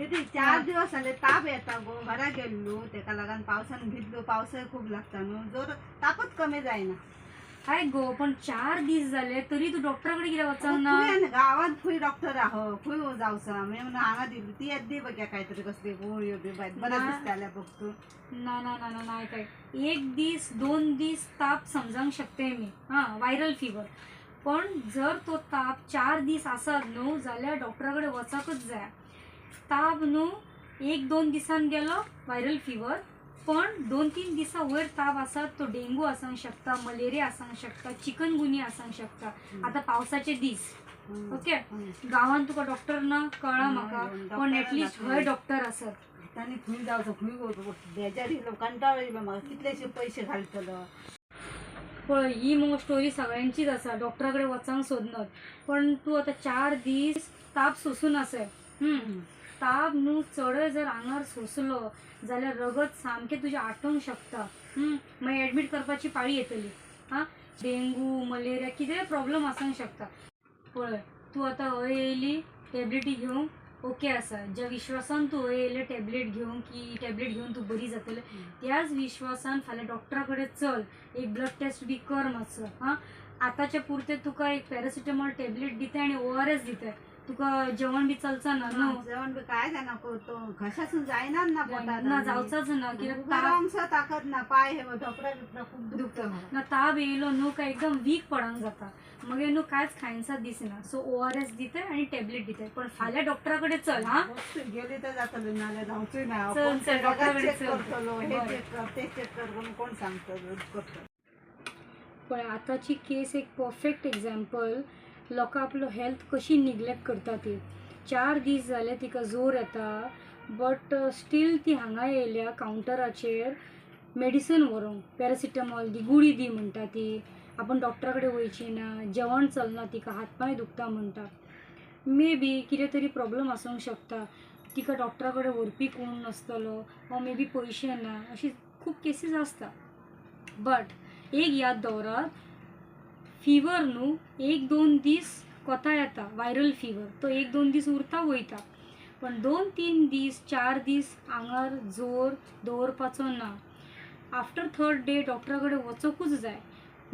दीदी चार दिवस झाले ताप येता गो घरा गेल्लो तेका लागून पावसान भिजलो पावसाय खूप लागता न्हू जोर तापच कमी जायना काय गो पण चार दीस झाले तरी तू डॉक्टराकडे गेला वचंग ना? गावात फुय डॉक्टर आहो. फुय जावचा मी म्हणून हांगा दिली. ती येत बघ्या काहीतरी कसली गोळी बी बाय बरं. दिसताल्या बघतो. ना ना ना ना नाही काय. एक दीस दोन दीस ताप समजावंक शकते मी. हा व्हायरल फिवर पण जर तो ताप चार दीस आसत न्हू जाल्यार डॉक्टराकडे वचकच जाय. ताप न्हू एक दोन दिसान गेलो व्हायरल फिवर पण दोन तीन दिसा वयर ताप आसत तो डेंगू आसूंक शकता मलेरिया आसूंक शकता चिकनगुनिया आसूंक शकता. आता पावसाचे दीस. ओके. गावान तुका डॉक्टर ना कळा म्हाका. पण एटलिस्ट. हय डॉक्टर आसत. तांणी खंय जावचो खंय बेजार येयलो कंटाळो येयलो म्हाका. कितलेशे पयशे घालतलो. पळय ही मग स्टोरी सगळ्यांचीच आसा. डॉक्टराकडे वचांक सोदनात. पण तूं आतां चार दीस ताप सोसून हम्म. ताप न्हू चडय जर आंगार सोंसलो जाल्यार रगत सामकें तुजें आटोवंक शकता. मागीर एडमीट करपाची पाळी येतली. हां? डेंगू मलेरिया कितेंय प्रॉब्लम आसूंक शकता पळय तूं आतां हय येयली टॅबलेटी घेवंक ओके आसा ज्या विश्वासान तूं हय येयले टॅबलेट घेवंक की टॅबलेट घेवन तूं बरी जातलें त्याच विश्वासान फाल्यां डॉक्टरा कडेन चल. एक ब्लड टेस्ट बी कर मातसो हां? आतांच्या पुरते तुका एक पॅरासिटामॉल टॅबलेट दिता आनी ओ आर एस दिता. तुका जेवण बी चलचा ना. न्हू जेवण बी काय जाणा करतो घशासून जायना ना पोटात ना जावचाच ना कित्याक ताप. ताकद ना पाय हे बिपरा खूप दुखतो ना ताप येयलो न्हू काय एकदम वीक पडंक जाता. मागीर न्हू कांयच खायनसाच दिसना. सो ओ आर एस दिताय आनी टॅबलेट दिताय. पण फाल्यां डॉक्टरा कडेन चल हां. गेली तर जातलो नाल्यार जावचोय ना. चल, चल, डॉक्टराकडे चेक चल. करतलो हे. चेक कर ते चेक कर कोण सांगतो पण आतांची केस एक परफेक्ट एक्झाम्पल लोकां आपलो हेल्थ कशी निग्लेक्ट करता ती चार दीस जाले तिका जोर येता बट स्टील uh, ती हांगा येयल्या कावंटराचेर मेडिसीन व्हरूंक पॅरासिटामॉल दी गुळी दी म्हणटा ती. आपण डॉक्टरा कडेन वयची ना जेवण चलना तिका हातपांय दुखता म्हणटा मे बी कितें तरी प्रॉब्लम आसूंक शकता. तिका डॉक्टरा कडेन व्हरपी कोण नासतलो वा मे बी पयशे ना अशी खूब केसीस आसता बट एक याद दवरात फिवर न्हू एक दोन दीस कोता येता व्हायरल फिवर तो एक दोन दीस उरता वयता. पण दोन तीन दीस चार दीस आंगार जोर दवरपाचो ना. आफ्टर थर्ड डे डॉक्टरा कडेन वचोकूच जाय.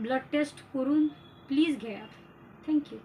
ब्लड टेस्ट करून प्लीज घेयात थँक्यू